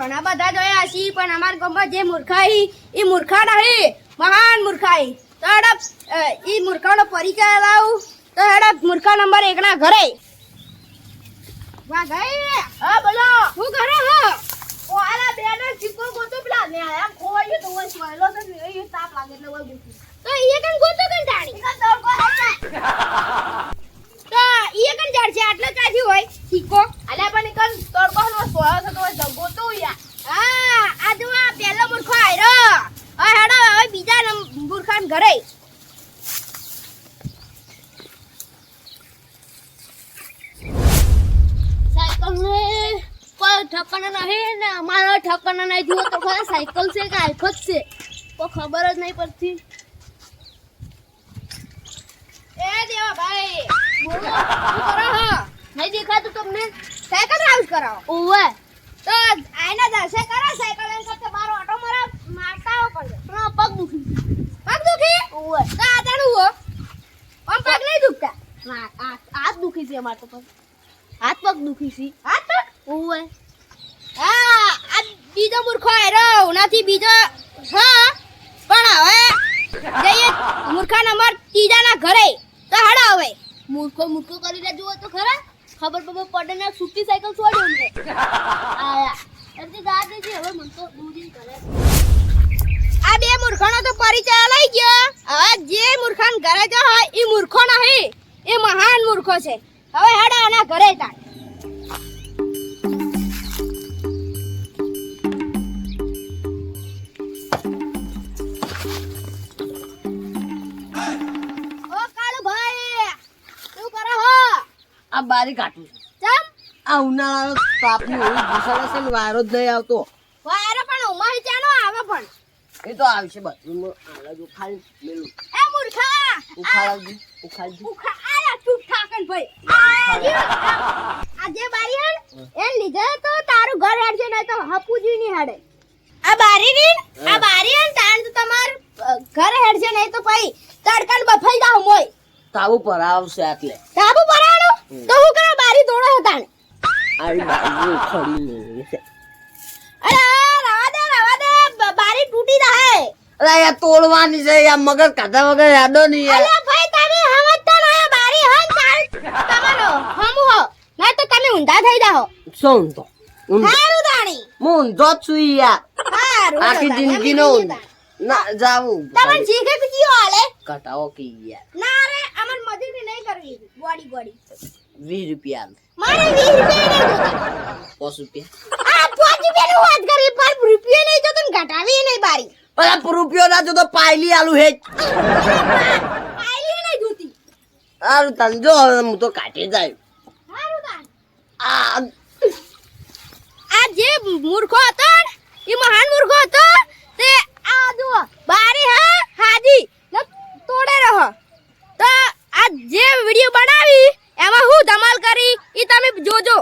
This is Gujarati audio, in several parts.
ઘણા બધા જોયા હશે પણ અમારા ગામમાં જે મૂર્ખા હી એ મૂર્ખા નહીં મહાન મૂર્ખાઈ. હી તો હેડપ એ મૂર્ખાનો પરિચય લાવું. તો હેડપ મૂર્ખા નંબર એકના ઘરે. વાહ ગઈ હા બોલો. શું કરે હો? ઓલા બેનો ચીકો ગોતો પેલા ને આમ ખોવાયું તો વસ સોયલો તો એ તાપ લાગે એટલે ગયું તો એ કન ગોતો કન તાણી તો દોડકો તો ઈ કન જડ છે આટલો ચાજી હોય ચીકો અલ્યા પણ કન તડકો નો સોયો તો તો જગો તો યા હા આ જો આ પહેલો મૂર્ખો આયરો હવે હેડો હવે બીજા નંબ- મૂર્ખાન ઘરે. સાયકલ ને કોઈ ઠકાણા નહીં ને અમારો ઠકાણા નહીં જુઓ તો ખરા સાયકલ છે કે આઈફો જ છે? તો ખબર જ નહીં પડતી. એ દેવા ભાઈ બોલો કરો હા? નહીં દેખાતું તમને? સાયકલ હાઉસ કરાવો. ઓવે તો આઈના દર્શે કરો સાયકલ એમ કરતે બાર ઓટો મારા મારતા પડે. પણ પગ દુખી. દુખી ઓવે તો આ હો આમ પગ નહીં દુખતા? હાથ દુખી છે અમારે તો પગ. હાથ પગ દુખી છે. હાથ પગ? ઓવે હા આ બીજો મૂર્ખો આવ્યો ઉનાથી બીજો હા. પણ હવે જઈએ મૂર્ખા નંબર ત્રીજાના ઘરે. તો હેડો હવે. મૂર્ખો મૂર્ખો કરીને જુઓ તો ખરા. ખબર પડે પડે ને છૂટી સાયકલ છોડી અમને આયા. ગા દેજે હવે મન તો દૂધી કરે આ બે મૂર્ખનો તો પરિચય લઈ ગયો. હવે જે મૂર્ખાન ઘરે જો હોય એ મૂર્ખો નહીં. એ મહાન મૂર્ખો છે. હવે હેડો આના ઘરે તાણ આ બારી કાઢું છું. આ ઉનાળાનો તાપની ભૂસાડે છે વારો જ નહીં આવતો વાયરો પણ ઉમાઈ ચાનો આવે પણ એ તો આવશે બધું. આલા જો ખાલી મેલું. એ મૂર્ખા! ઉખાડાવજી ઉખાડજી ઉખા આલા ચૂપ થાકન ભાઈ. આ રહ્યું. આ જે બારી હણ એ લીધે તો તારું ઘર હેડશે નહીં તો હપુજી ની હેડે. આ બારી ની આ બારી હણ તાણ તો તમાર ઘર હેડશે નહીં તો ભાઈ તડકાન બફાઈ જાવ મોય. તાબુ પર આવશે એટલે ધાબુ પરાણો તો હું કરા બારી દોડો હતા આવી બાજુ ઉખાડી અરે યાર તોડવાની છે યાર મગજ કાઢા વગર યાદો નહીં યાર. ભાઈ તમે સમજતા ના બારી હન તાર. તમારો હમુ હો. ના તો તમે ઊંધા થઈ જાઓ. શું ઊંધો? હારું દાણી. હું ઊંધો જ છું યાર. હારું આખી જિંદગી નો ના જાવું તમને જીગે કે જીઓ હાલે? કટાઓ કી યાર. ના રે અમન મજૂરી નહીં કરવી. બોડી બોડી વીસ રૂપિયા મારે 20 રૂપિયા નહીં જોતા. પાંચ રૂપિયા. આ પાંચ રૂપિયાની વાત કરી પણ રૂપિયા નહીં જોતા ઘટાવી નહીં બારી. અરે રૂપિયો ના જો તો પાયલી આલુ હે પાયલી નહીં જોતી. સારું તન જો હું તો કાઢી જાય. હારું આ જે મૂર્ખો હતો એ મહાન મૂર્ખો હતો તે આ જુઓ બારી હા હાજી ને તોડે રહો. તો આ જે વિડિયો બનાવી એમાં હું ધમાલ કરી એ તમે જોજો.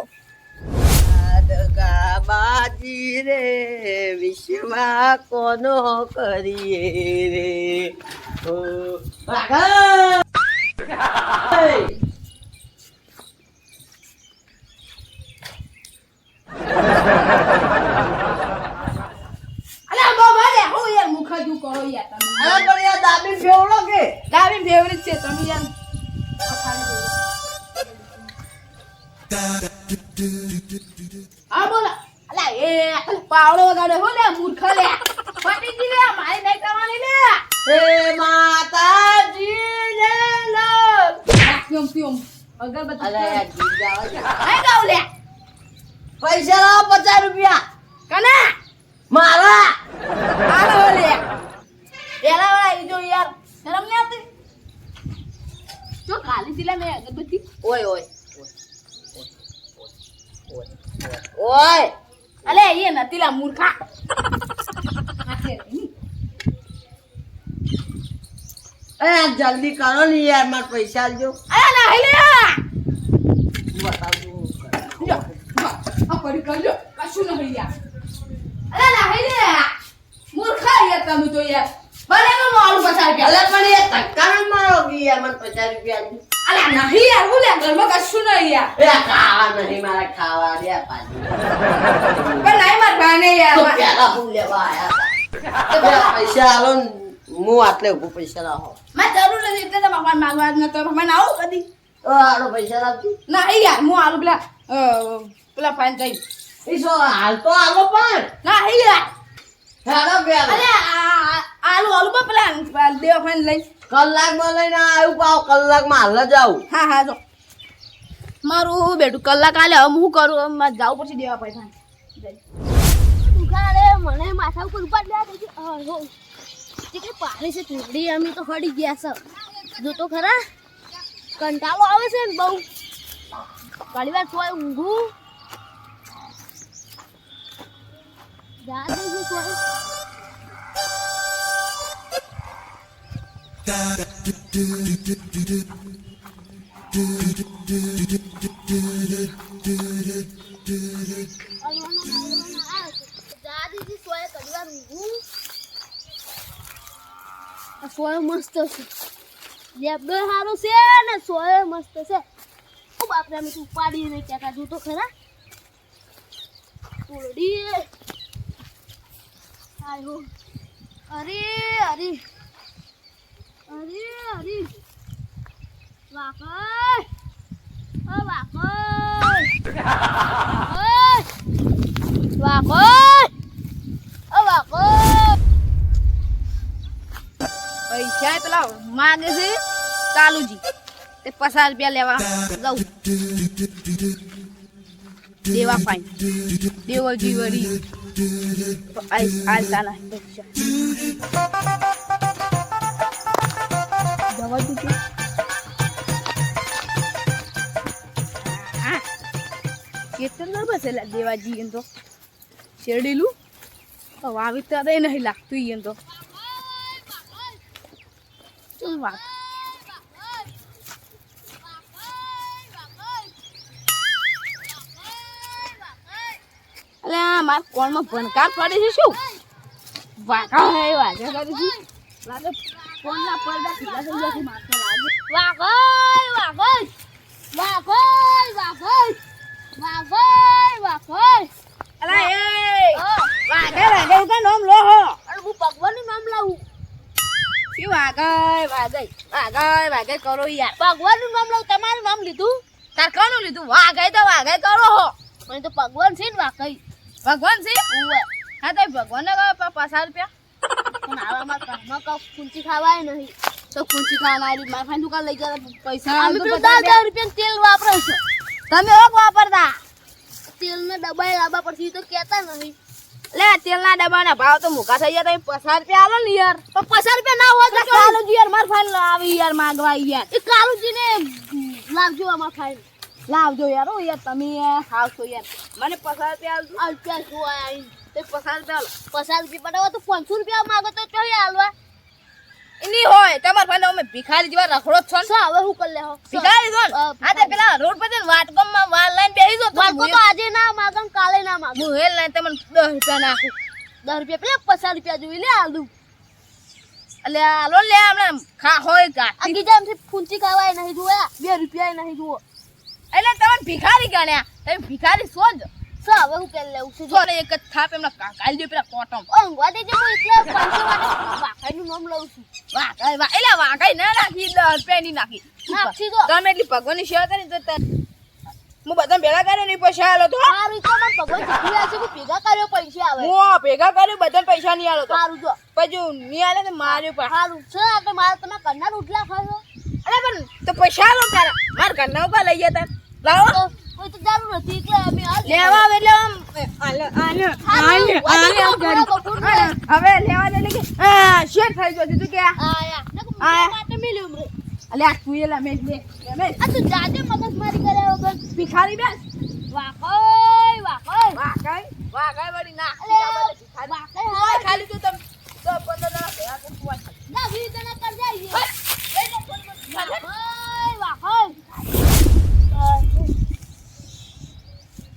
બાજી રે વિશ્વમાં કોનો કરીએ રે? ઓ દાવી ફેવરિટ છે તમે યાર. આ બોલા. અલા એ પાવડો વગાડે હો લે મૂર્ખ લે. ફટી જી લે મારી નહીં કરવાની લે. હે માતાજી ને લાલ કેમ કેમ અગરબત્તી અરે યાર જીવ હે ગાવ લે. પૈસા લાવો પચાસ રૂપિયા. કને? મારા. આલો લે. પેલા વાળા ઈ જો યાર શરમ નહીં આવતી? જો કાલી દિલા મે અગરબત્તી. ઓય ઓય. ઓય. અલે એ નથી લા મૂર્ખા. અરે જલ્દી કરો ને યાર માર પૈસા આલજો. અરે ના લે બતાવજો હું. કરું. લ્યો, આ પડી કરજો કશું નહીં યાર. અરે ના લે મૂર્ખા યાર તમે તો યાર. ભલે મારું પસાર કે અલે પણ એ ધક્કા મારો યાર મને પચાસ રૂપિયા. અલે નહીં યાર હું લે ઘરમાં કશું નહીં યાર. એ ખાવા નહીં મારા ખાવા દે પાછી. પણ નહીં માર ભાને યાર પેલા હું લેવા આયા. બે પૈસા આલો ને હું આટલે ઊભો પૈસા લાવો મારે જરૂર નથી એટલે તો ભગવાન માંગવા જ નતો. ભગવાન આવું કદી. આડો પૈસા લાવજો નહીં યાર હું આલું પેલા પેલા ફાઈન થઈ એ શું હાલ તો આલો પણ. ના યાર. હેડો પેલા અરે આલુ આલુ પેલા દેવા ફાઈન લઈ. કલાકમાં લઈને આવ્યું પાવ કલાકમાં હાલ જાવ હા હા, જો. મારું બેટું, કલાક આલે હમ હું કરું મારે જવું પછી દેવા પૈસા દુકાને મને માથા ઉપર ઉપાડ લે દેજે કે પાણી છે થોડી અમે તો હડી ગયા છે. જો તો ખરા, કંટાળો આવે છે ને બહુ. ઘણી વાર કોઈ ઊંઘું. જા દેજે કોઈ સોય મસ્ત છે. લેબડો છે ને, સોય મસ્ત છે. ખૂબ બાપરે, અમે તું ઉપાડી નહીં કહેતા. જો તો ખરા. ઓરડી આયો અરે અરે અરે અરે વાકય ઓ વાકય વાકય ઓ વાકય પૈસા પેલા માગે કાલુજી. તે પચાસ રૂપિયા લેવા જાઉં દેવા ફાઈન દેવો આઈ પૈસા. જવા દીધું કેટલું બસ એલા દેવાજી એમ તો? શેરડીલું? વાવી તો નહીં લાગતું એમ તો. શું વાત? અલે આ મારા કોણમાં ભણકાર પડે છે શું? વાકા હે વાજા કરે છે લાગે. ફોનના પડદા ઢીલા થઈ ગયા છે માથે લાગે. વાગય વાગય વાગય વાગય વાગય વાગય અલા એ! વાગે વાગે હું કઈ નામ લો હો અને હું ભગવાનનું નામ લાવું. શું વાગે વાગે વાગે વાગે કરો યાર. ભગવાનનું નામ લાવું તમારું નામ લીધું? તાર કોનું લીધું? વાગે તો વાગે કરો હો. મને તો ભગવાન છે ને વાકઈ ભગવાન છે? હા તો ભગવાનને કહો પ- પચાસ રૂપિયા. પણ હાલ ઘરમાં કઉ કુંચી ખાવાય નહીં. તો કુંચી ખાના મારા ફાઈન દુકાન લઈ ગયા પૈસા અમે આલતું દસ દસ રૂપિયાનું તેલ વાપરો છો તમે ઓક વાપરતા? તેલને ડબ્બાએ લાવવા પડશે તો કહેતા નહીં. લે તેલના ડબ્બાના ભાવ તો મોકા થઈ ગયા તમે પચાસ રૂપિયા આલો ને યાર. પણ પચાસ રૂપિયા ના હોય તો યાર માર ફાઈન આવી યાર માગવા યાર. એ કાળુજીને લાવજો આમાં ખાઈને લાવજો યાર ઓ યાર તમે ખાવશો યાર. મને પચાસ રૂપિયા આવજો રૂપિયા શું તે પચાસ રૂપિયા પચાસ રૂપિયા પડાવો તો પાંચસો રૂપિયા માગો તો ચોય હાલવા? એ હોય. તમાર ફાઈન અમે ભિખારી જેવા રખડો છો ને. હવે શું કરી લેહો? ભિખારી છો ને? તે પેલા રોડ પર જઈને વાટકમમાં વાલ લાઈન બેસી જો વાટકો તો આજે ના માગો ને કાલે ના માગો. હું હેલ લાઈન તમને દસ રૂપિયા નાખું. દસ રૂપિયા પેલા પચાસ રૂપિયા જોઈ લે આલુ એટલે આલો લે ખા હોય આ કાઢી ગીજામથી ફૂંચી ખાવાય નહીં જોયા રૂપિયા નહીં જુઓ. એટલે તમને ભિખારી ગણ્યા. તમે ભિખારી છો જ. હવે હું કરી લઉં છું જો. એક જ થાપ એમના કાકાઈ દે પેલા કોટમ. અંગવા દેજે હું એટલે પૈસા માટે વાકાઈનું નામ લઉં છું. વાકાઈ વા એટલે વાકાઈ ના નાખી દસ રૂપિયા ની નાખી નાખી દો તમે એટલી ભગવાનની સેવા કરી તો હું બધા ભેગા કર્યો ને પૈસા આલો તો. સારું તો મને ભગવાન જીતી રહ્યા હું ભેગા કર્યો પૈસા આવે. હું ભેગા કર્યો બધા પૈસા નહીં આલો તો. સારું જો. પછી નહીં આલે તો માર્યો પણ. સારું છે આપણે મારે તમે કરનાર ઉઠલા ખાશો. અરે પણ તો પૈસા આલો તારા. મારા ઘરના ઉપર લઈ ગયા તાર. લાવો. તો કોઈ તો જરૂર નથી એટલે અમે આ લેવા એટલે આમ. કરી. હવે લેવા દે કે આ શેર થઈ ગયો તું કે આયા આયા. માટે મિલ્યું રે અલે આ તું એલા મેં લે આ તું જાજે મગજ મારી કર્યા વગર ભિખારી બેસ. વાકય વાકય વાઘાઈ વળી ના અલે વાકય હા હા ખાલી તું તમ તો પંદર જણા ભેગા કરી તું આય. ના વી જણા કર જાય એટલે ફોનમાં વાકય વાકય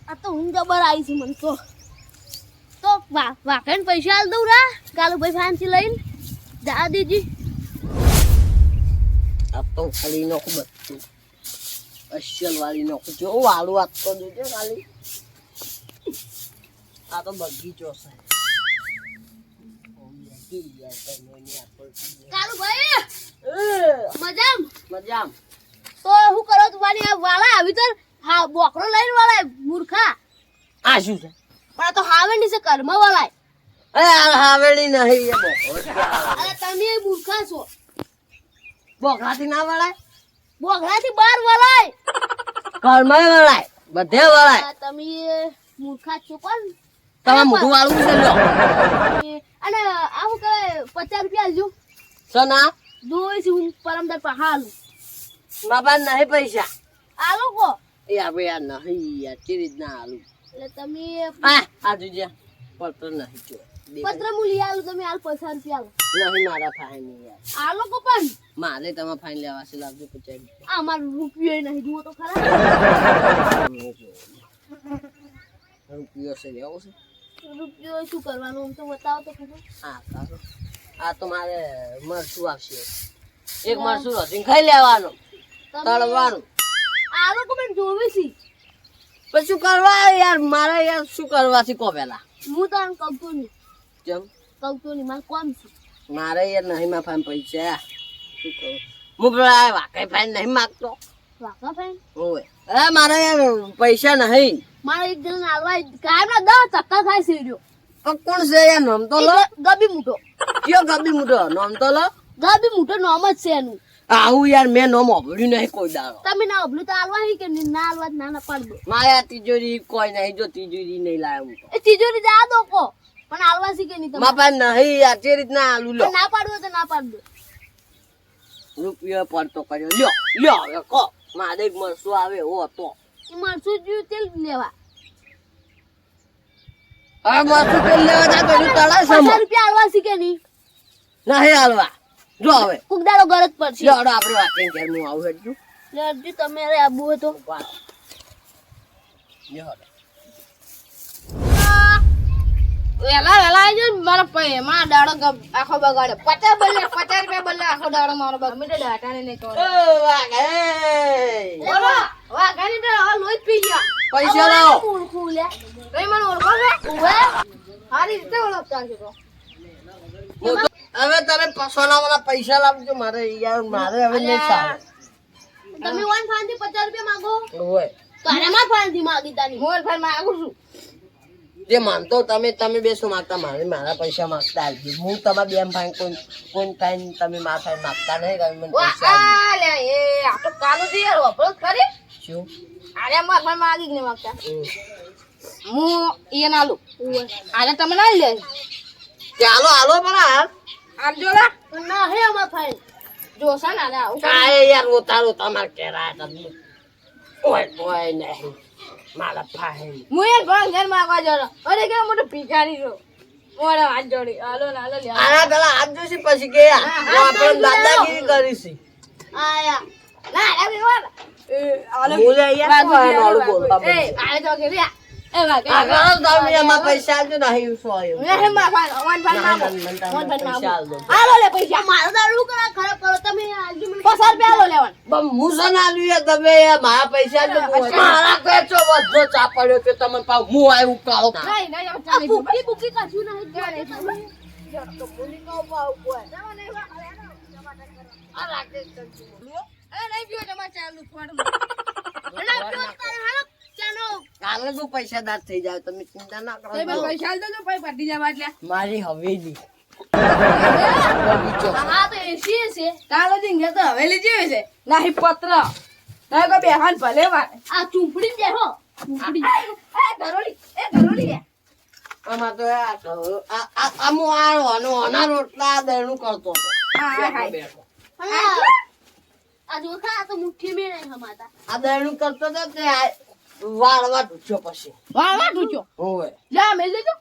આ તો હું જબર આવી છું મને તો. તો વા વાકણ પૈસા આલ દઉં રા કાલુ ભાઈ ફાંસી લઈને. જા દીજી આ તો ખાલી નાખું બધું. અસલ વાળી નાખું. જો વાળું આપતો જોજો ખાલી. આ તો બગીચો છે. ઓમ લાગી યાર તમે ની આપણ કાલુ ભાઈ મજામ? મજામ. તો હું કરો તમારી આ વાળા આવી તો હા બોકડો લઈને વાળા મૂર્ખા. આ શું છે? પણ આ તો હાવેન્ડી છે કર્મ વાળા અરે આ હાવેડી નહીં અરે તમે મૂર્ખા છો. બોકડાથી ના વળાય? બોકડાથી બાર વળાય. કર્મ વળાય બધે વળાય. તમે મૂર્ખા છો કોણ? તમે મોઢું વાળું છે લો અને આવું કે પચાસ રૂપિયા આલજો. સોના દોઈ છું પરમદાર પહાલું બાબા નહીં પૈસા. આલો કો. એ આપણે આ નહીં યાર કેવી રીતના આલુ? એટલે તમે આ આ જોજે પત્ર નહીં જો પત્ર હું લઈ આલું તમે હાલ પચાસ રૂપિયા આલો. નહીં મારા ફાઈન નહીં યાર આલો કો પણ? મારે તમે ફાઈન લેવા છે લાવજો પચાસ. આ મારો રૂપિયો નહીં જુઓ તો ખરા. રૂપિયો છે લેવો છે. રૂપિયો શું કરવાનું આમ તો બતાવો તો હા સારું. આ તો મારે મરચું આવશે. એક મરચું ખાઈ લેવાનું. તળવાનું. આલો કો પણ જોવે છે. પછી શું કરવા યાર? મારે યાર શું કરવાથી કો પેલા હું તો આમ કહું નહીં જેમ કહું નહીં મારે કોમ છે. મારે યાર નહીં માફાન પૈસા. શું હું પેલા વાકઈ ફાઈન નહીં માગતો. વાકા ભાઈ ઓય. અરે મારે યાર પૈસા નહીં. મારે એક જણ આલવા કાયમ ના દસ ટકા થાય છે રહ્યો. પણ કોણ છે યાર? નામ તો લો. ગબી મૂઠો. કયો ગબી મોટો નામ તો લો. ગબી મૂઠો નામ જ છે એનું. આવું યાર મેં નોમ ઓભળ્યું નહીં કોઈ દાડો. તમે ના અબલું તો આલવા હી કે? ના આલવા ના ના પાડ દો મારે તિજોરી કોઈ નહીં જો તિજોરી નહીં લાવ્યો હું તો. એ તિજોરી જા દો કો. પણ આલવા શીખે નહીં તમે? મારા નહીં યાર તે રીતના આલુ લો. ના પાડવું તો ના પાડ દો રૂપિયો પડતો કર્યો. લ્યો લ્યો હવે કો. મારે એક મરસું આવે એવો હતો. એ મરસું જ્યું તેલ લેવા. હવે મરસું તેલ લેવા જા તો માં. રૂપિયા આલવા શીખે નહીં? નહીં હાલવા. જો હવે. કોક ગરજ પડશે. લ્યો હડો આપણે વાંચીને ઘેર હું આવું હેડજું લે અરજી તમે અરે આબુ હતો વાહ. વેલા વેલા આવજો ને મારો પૈ મારો દાડો આખો બગાડે પચાસ બદલે પચાસ રૂપિયા બદલે આખો દાડો મારો બગાડ મેં તો દાટાને નહીં કહો. એ વાઘ, એ. બોલો વાહ ગાની તો હવે લોહી પી ગયા. પૈસા લાવો. ઓળખું લે તમે મને ઓળખો છો? હારી રીતે ઓળખતા છો તો- હવે તમે સોનાવાળા પૈસા લાવજો મારે યાર મારે હવે નહીં ચાલે. તમે વન ફાંથી પચાસ રૂપિયા માંગો? ઓય. તો આનામાં ફાંથી માગી તાની હું ભાઈ માંગુ છું. જે માનતો તમે તમે બેસો માગતા મારે મારા પૈસા માગતા આવજો. હું તમારા બેન ભાઈ કોઈ કોઈ ટાઈમ તમે મારા ભાઈ માગતા નહીં કે મને પૈસા આલે એ આ તો કાલો દે યાર વાપરો જ ખરી. શું? આરે મારા ભાઈ માગી જ નહીં માગતા. હું એ ના લઉં આરે તમે ના લે. ચાલો હાલો પણ હાલ લા. પણ ના હે અમાર ફાઈન જોશે ને આરે આવું યાર રોતા રોતા મારે કેરા તમે ઓય ઓય નહીં. મારા ભાઈ. હું યાર ભાઈ ઘર માંગવા જતો અરે કે મોટો ભિખારી છો. મોરે હાથ જોડી. હાલો ને હાલો લે આના પેલા હાથ જોશે પછી કે હા, આપણે દાદાગીરી કરીશી. આયા ના બોલે યાર બોલતા. એ તો કે પૈસા. આપજો ને અહીં શું આવ્યું મે હે માર પૈસા મારો પેચો બધો ચાપડ્યો કે તમે પાવ હું આવ્યું નહીં નહીં ચાલે ભૂખી ભૂખી કશું નહીં નહીં ચાલો કાલે તું પૈસા દાદ થઈ જાય તમે ચિંતા ના કરો. પૈસા દેજો ભાઈ પટી જવા એટલે. મારી હવેલી. હા તો એસી છે. કાલો દિન તો હવેલી જેવી છે. નહીં પત્ર. નહીં કોઈ બેહાન ભલે વારે આ ચૂંપડી બેહો ચૂંપડી એ ઘરોલી એ ઘરોલી રે આમાં તો આ આ આ આ હું આ રોનો રોટલા દળનું કરતો હતો. હા હા હા. આ જો ખા આ તો મુઠ્ઠી મેં હમાતા. આ દળનું કરતો હતો વાળવા ઢૂંચ્યો પછી. વાળવા વાહ ઓવે જા મેલ દેજો.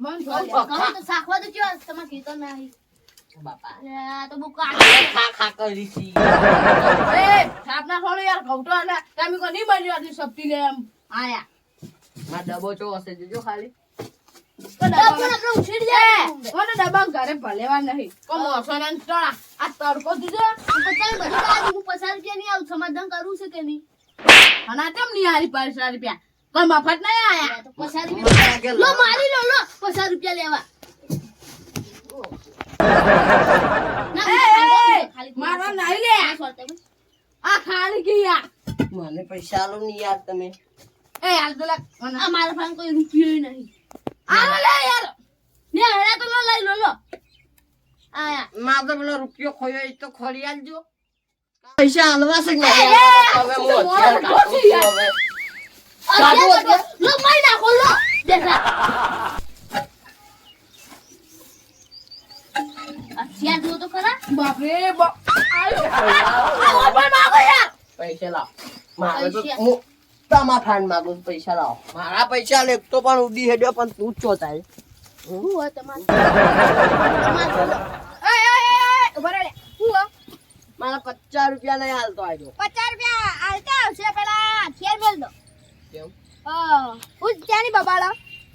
મન લે. તો સાખવા તો તમારે કીધો નહીં. બાપા. તો બહુ ખા ખા કરી છી એ છાપના થોડો યાર ઘઉંટો અને તમે કોઈ નહીં બની આટલી સબ્જી લે એમ. આયા. આ ડબ્બો ચો હશે જોજો ખાલી. ડબ્બા ઘરે ભલેવા નહીં. આ તડકો દીધો. પચાસ રૂપિયા નહીં આવું સમાધાન કરવું છે કે નહીં? અને કેમ નહીં હારી પચાસ રૂપિયા? પણ મફત નહીં આયા? પચાસ રૂપિયા લો મારી લો લો પચાસ રૂપિયા લેવા. મારવા નહીં લે. આ ખાલી ગયા. મને પૈસા આલો ને યાર તમે. એ હાલ તો આ મારા પાસે કોઈ રૂપિયો નહીં. આલો લે યાર. ને હરે તો લો લઈ લો લો. આયા. મારે પેલો રૂપિયો ખોયો એ તો ખોરી આલજો. પૈસા આલવા છે કે એ, નહીં? એ, હવે હું હથિયાર કાઢું છું હવે. અત્યારે લો મારી નાખો લો અત્યારે જુઓ તો ખરા બાપરે બાપ આવો, પણ માગો યાર પૈસા લાવો મારે તો પૈસા. હું તમારા ફાન માંગુ પૈસા લાવો મારા પૈસા લે તો પણ ઉડી હેડ્યો પણ તું તમારે તમારે એ એ એ ઊભા રહે હું હો? મારા પચાસ રૂપિયા નહીં હાલતો આજો પચાસ રૂપિયા હાલતા આવશે પેલા ખેર મેલ દો. કેમ? હા ત્યાંની બબાડો.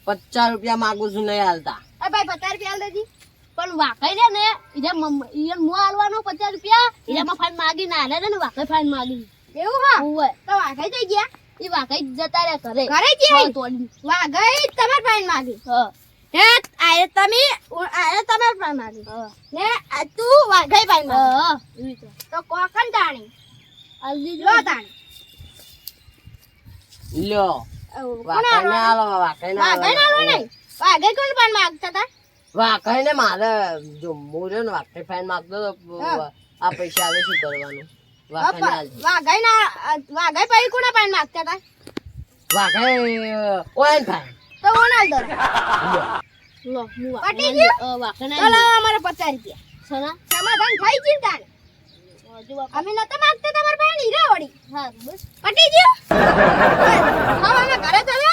પચાસ રૂપિયા માગું છું નહીં હાલતા અરે ભાઈ પચાસ રૂપિયા હાલ દેજી. પણ વાકઈ રે ને ઈરે મમ- મો હાલવાનો પચાસ રૂપિયા ઈજામાં ફાઈન માગી ના લે ને વાકઈ ફાઈન માગી. એવું હા? હોય. તો વાઘાઈ જઈ ગયા. એ વાકઈ જતા રે ઘરે. ઘરે તોડી. વાઘાઈ તમાર ફાઇન માગી? હા. હે આયે તમે આયે તમાર પાઈન માગી ને આ તું વાઘાઈ તો કોકન તાણી લો લ્યો આલો? વાકાઈને વાઘાઈ ના આલો નહીં વાઘાઈ કોણ પાઈન માગતા હતા વાકાઈને મારે જો હું ને વાઘાઈ ફાઈન માગતો તો. આ પૈસા આવે શું કરવાનું? વાઘાઈ ના વાઘાઈ પાઈ કોના પાઈન માગતા હતા વાઘાઈ ઓયન ને ફાઈન તો આલ દો લો હું પટી ગયો? વાકઈ ચલો અમારે પચાસ રૂપિયા. સના? સમાધાન થઈ ગયું વાપસ અમે નતા માંગતા તમાર પાસે હીરા વળી. હા બસ. પટી ગયો? હવે અમે ઘરે ચલો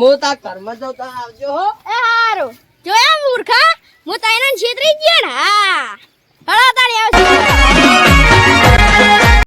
હું તા કર્મ જાઉં તો આવજો હો. એ હારો. જોયા મૂર્ખા? હું તાઈના છેતરી ગયા ગયો ને. હા. હળા તાળી આવશે.